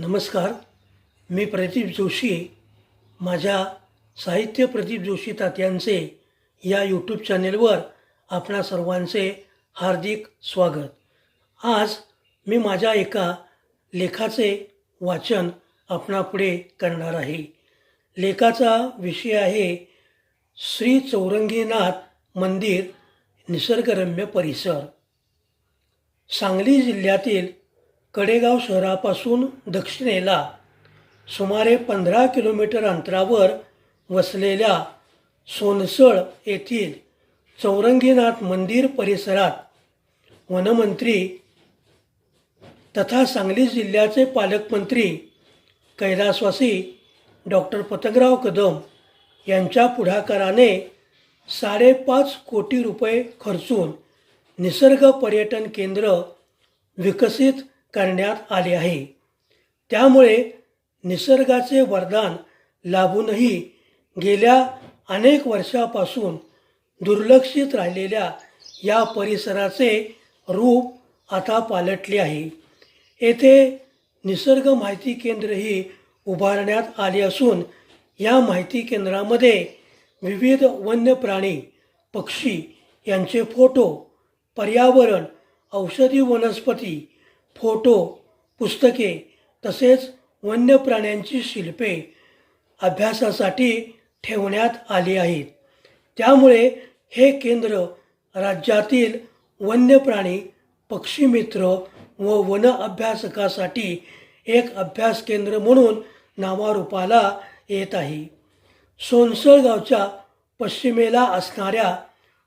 नमस्कार मी प्रदीप जोशी. माझ्या साहित्य प्रदीप जोशी तात्यांचे या यूट्यूब चॅनेलवर आपणा सर्वांचे हार्दिक स्वागत. आज मी माझ्या एका लेखाचे वाचन आपणापुढे करणार आहे. लेखाचा विषय आहे श्री चौरंगीनाथ मंदिर निसर्गरम्य परिसर. सांगली जिल्ह्यातील कडेगाव शहरापासून दक्षिणेला सुमारे पंधरा किलोमीटर अंतरावर वसलेल्या सोनसळ येथील चौरंगीनाथ मंदिर परिसरात वनमंत्री तथा सांगली जिल्ह्याचे पालकमंत्री कैलासवासी डॉक्टर पतंगराव कदम यांच्या पुढाकाराने साडेपाच कोटी रुपये खर्चून निसर्ग पर्यटन केंद्र विकसित करण्यात आले आहे. त्यामुळे निसर्गाचे वरदान लाभूनही गेल्या अनेक वर्षापासून दुर्लक्षित राहिलेल्या या परिसराचे रूप आता पालटले आहे. येथे निसर्ग माहिती केंद्रही उभारण्यात आले असून या माहिती केंद्रामध्ये विविध वन्य प्राणी पक्षी यांचे फोटो पर्यावरण औषधी वनस्पती फोटो पुस्तके तसेच वन्य प्राण्यांची शिल्पे अभ्यासासाठी ठेवण्यात आली आहेत. त्यामुळे हे केंद्र राज्यातील वन्य प्राणी पक्षीमित्र व वन अभ्यासकासाठी एक अभ्यास केंद्र म्हणून नावारूपाला येत आहे. सोनसळगावच्या पश्चिमेला असणाऱ्या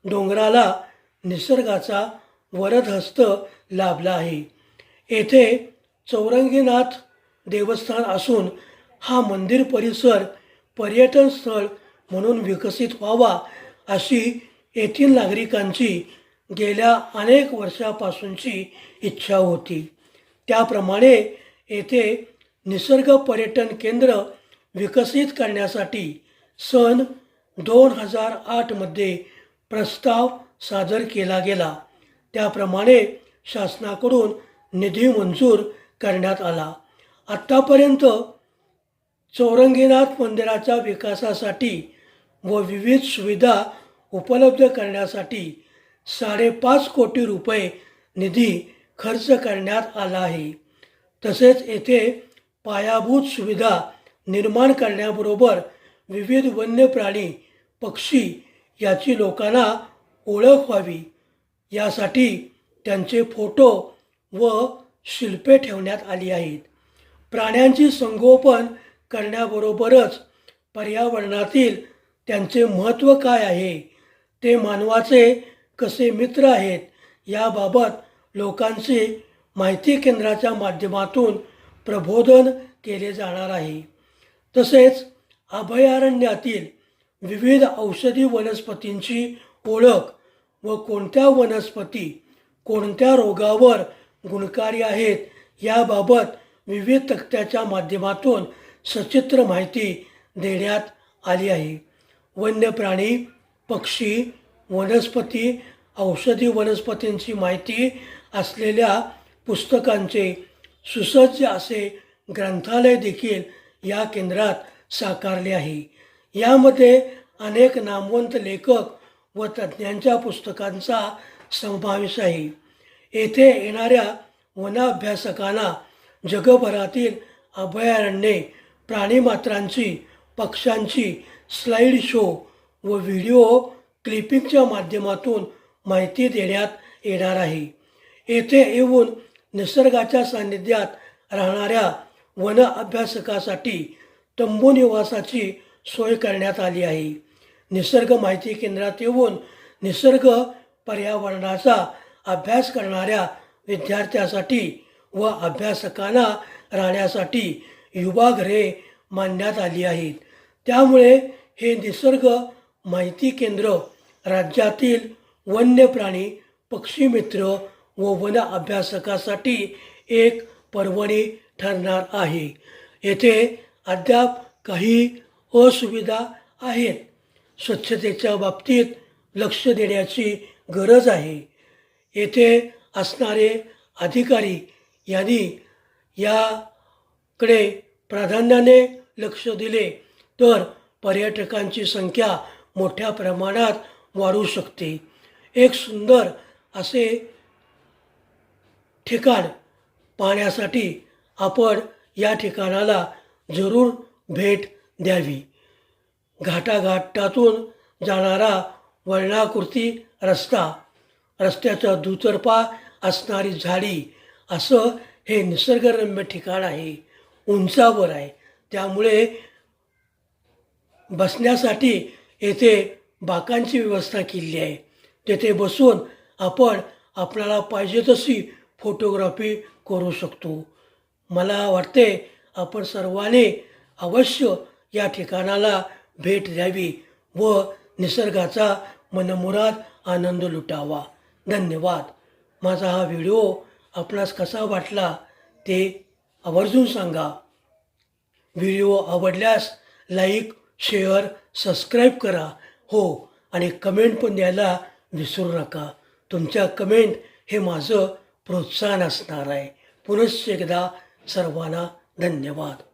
डोंगराला निसर्गाचा वरदहस्त लाभला आहे. येथे चौरंगीनाथ देवस्थान असून हा मंदिर परिसर पर्यटन स्थळ म्हणून विकसित व्हावा अशी येथील नागरिकांची गेल्या अनेक वर्षापासूनची इच्छा होती. त्याप्रमाणे येथे निसर्ग पर्यटन केंद्र विकसित करण्यासाठी सन दोन हजार आठमध्ये प्रस्ताव सादर केला गेला. त्याप्रमाणे शासनाकडून निधी मंजूर करण्यात आला. आत्तापर्यंत चौरंगीनाथ मंदिराच्या विकासासाठी व विविध सुविधा उपलब्ध करण्यासाठी साडेपाच कोटी रुपये निधी खर्च करण्यात आला आहे. तसेच येथे पायाभूत सुविधा निर्माण करण्याबरोबर विविध वन्य प्राणी पक्षी याची लोकांना ओळख व्हावी. यासाठी त्यांचे फोटो व शिल्पे ठेवण्यात आली आहेत. प्राण्यांची संगोपन करण्याबरोबरच पर्यावरणातील त्यांचे महत्त्व काय आहे? ते मानवाचे कसे मित्र आहेत? याबाबत लोकांची माहिती केंद्राच्या माध्यमातून प्रबोधन केले जाणार आहे. तसेच अभयारण्यातील विविध औषधी वनस्पतींची ओळख व कोणत्या वनस्पती कोणत्या रोगावर गुणकारी आहेत. याबाबत विविध तक्त्याच्या माध्यमातून सचित्र माहिती देण्यात आली आहे. वन्य प्राणी पक्षी वनस्पती औषधी वनस्पतींची माहिती असलेल्या पुस्तकांचे सुसज्ज असे ग्रंथालय देखील या केंद्रात साकारले आहे. यामध्ये अनेक नामवंत लेखक व तज्ज्ञांच्या पुस्तकांचा समावेश आहे. येथे येणाऱ्या वनाभ्यासकांना जगभरातील अभयारण्ये प्राणीमात्रांची पक्ष्यांची स्लाईड शो व व्हिडिओ क्लिपिंगच्या माध्यमातून माहिती देण्यात येणार आहे. येथे येऊन निसर्गाच्या सान्निध्यात राहणाऱ्या वन अभ्यासकासाठी तंबू निवासाची सोय करण्यात आली आहे. निसर्ग माहिती केंद्रात येऊन निसर्ग पर्यावरणाचा अभ्यास करणाऱ्या विद्यार्थ्यासाठी व अभ्यासकांना राहण्यासाठी युवागृहे मांडण्यात आली आहेत. त्यामुळे हे निसर्ग माहिती केंद्र राज्यातील वन्य प्राणी पक्षीमित्र व वन अभ्यासकासाठी एक पर्वणी ठरणार आहे. येथे अद्याप काही असुविधा आहेत. स्वच्छतेच्या बाबतीत लक्ष देण्याची गरज आहे. येथे असणारे अधिकारी यांनी याकडे प्राधान्याने लक्ष दिले तर पर्यटकांची संख्या मोठ्या प्रमाणात वाढू शकते. एक सुंदर असे ठिकाण पाहण्यासाठी आपण या ठिकाणाला जरूर भेट द्यावी. घाटाघाटातून जाणारा वळणाकृती रस्ता रस्त्याचा दुतर्फा असणारी झाडी. असं हे निसर्गरम्य ठिकाण आहे. उंचावर आहे. त्यामुळे बसण्यासाठी येथे बाकांची व्यवस्था केली आहे. तेथे बसून आपण आपल्याला पाहिजे तशी फोटोग्राफी करू शकतो. मला वाटते आपण सर्वांनी अवश्य या ठिकाणाला भेट द्यावी व निसर्गाचा मनमुराद आनंद लुटावा. धन्यवाद. माझा हा व्हिडिओ आपणास कसा वाटला ते आवर्जून सांगा. व्हिडिओ आवडल्यास लाईक शेअर सबस्क्राईब करा. हो आणि कमेंट पण द्यायला विसरू नका. तुमच्या कमेंट हे माझं प्रोत्साहन असणार आहे. पुनश्च एकदा सर्वांना धन्यवाद.